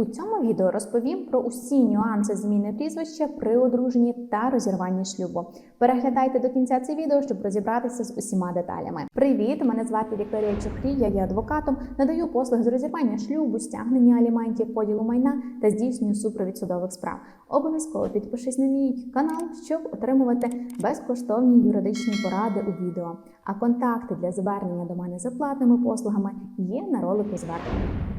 У цьому відео розповім про усі нюанси зміни прізвища при одруженні та розірванні шлюбу. Переглядайте до кінця це відео, щоб розібратися з усіма деталями. Привіт! Мене звати Вікторія Чухрій, я є адвокатом, надаю послуги з розірвання шлюбу, стягнення аліментів, поділу майна та здійснюю супровід судових справ. Обов'язково підпишись на мій канал, щоб отримувати безкоштовні юридичні поради у відео. А контакти для звернення до мене за платними послугами є на ролику звернення.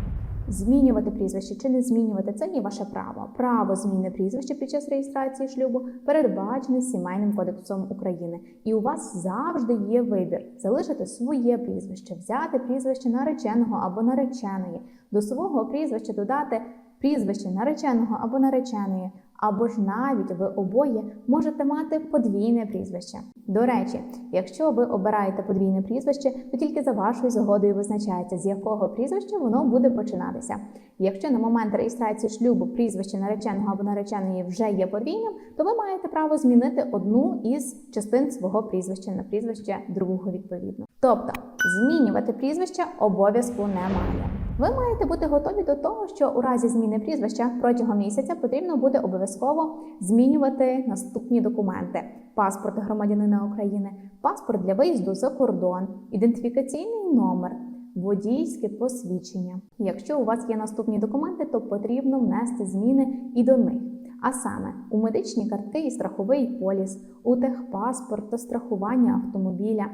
Змінювати прізвище чи не змінювати це є ваше право. Право зміни прізвища під час реєстрації шлюбу передбачене Сімейним кодексом України, і у вас завжди є вибір залишити своє прізвище, взяти прізвище нареченого або нареченої, до свого прізвища додати прізвище нареченого або нареченої, або ж навіть ви обоє можете мати подвійне прізвище. До речі, якщо ви обираєте подвійне прізвище, то тільки за вашою згодою визначається, з якого прізвища воно буде починатися. Якщо на момент реєстрації шлюбу прізвище нареченого або нареченої вже є подвійним, то ви маєте право змінити одну із частин свого прізвища на прізвище другого відповідно. Тобто змінювати прізвище обов'язку немає. Ви маєте бути готові до того, що у разі зміни прізвища протягом місяця потрібно буде обов'язково змінювати наступні документи: паспорт громадянина України, паспорт для виїзду за кордон, ідентифікаційний номер. Водійське посвідчення. Якщо у вас є наступні документи, то потрібно внести зміни і до них. А саме у медичні картки і страховий поліс, у техпаспорт та страхування автомобіля,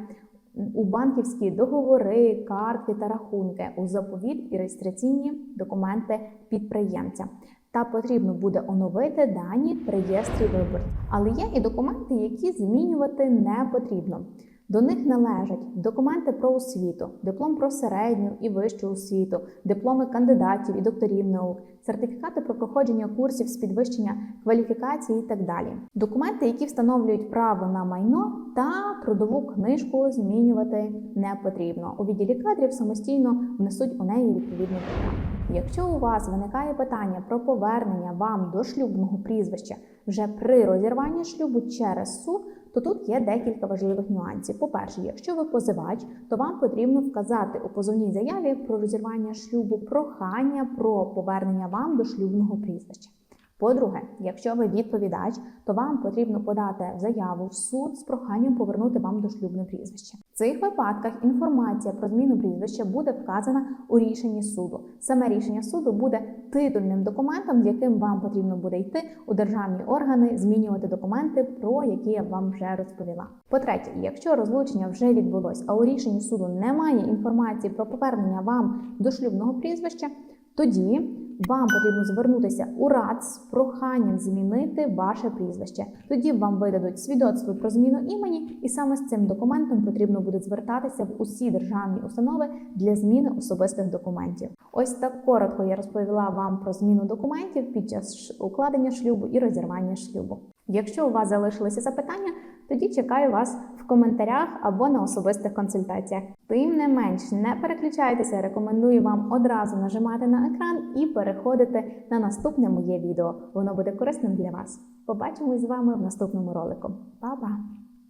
у банківські договори, картки та рахунки, у заповіт і реєстраційні документи підприємця. Та потрібно буде оновити дані в реєстрі виборців. Але є і документи, які змінювати не потрібно. До них належать документи про освіту, диплом про середню і вищу освіту, дипломи кандидатів і докторів наук, сертифікати про проходження курсів з підвищення кваліфікації і так далі. Документи, які встановлюють право на майно та трудову книжку, змінювати не потрібно. У відділі кадрів самостійно внесуть у неї відповідний програм. Якщо у вас виникає питання про повернення вам до шлюбного прізвища вже при розірванні шлюбу через суд, то тут є декілька важливих нюансів. По-перше, якщо ви позивач, то вам потрібно вказати у позовній заяві про розірвання шлюбу прохання про повернення вам до шлюбного прізвища. По-друге, якщо ви відповідач, то вам потрібно подати заяву в суд з проханням повернути вам дошлюбне прізвище. В цих випадках інформація про зміну прізвища буде вказана у рішенні суду. Саме рішення суду буде титульним документом, з яким вам потрібно буде йти у державні органи, змінювати документи, про які я вам вже розповіла. По-третє, якщо розлучення вже відбулось, а у рішенні суду немає інформації про повернення вам дошлюбного прізвища, тоді вам потрібно звернутися у РАД з проханням змінити ваше прізвище. Тоді вам видадуть свідоцтво про зміну імені, і саме з цим документом потрібно буде звертатися в усі державні установи для зміни особистих документів. Ось так коротко я розповіла вам про зміну документів під час укладення шлюбу і розірвання шлюбу. Якщо у вас залишилися запитання, тоді чекаю вас в коментарях або на особистих консультаціях. Тим не менш, не переключайтеся, рекомендую вам одразу нажимати на екран і переходити на наступне моє відео. Воно буде корисним для вас. Побачимось з вами в наступному ролику. Па-па!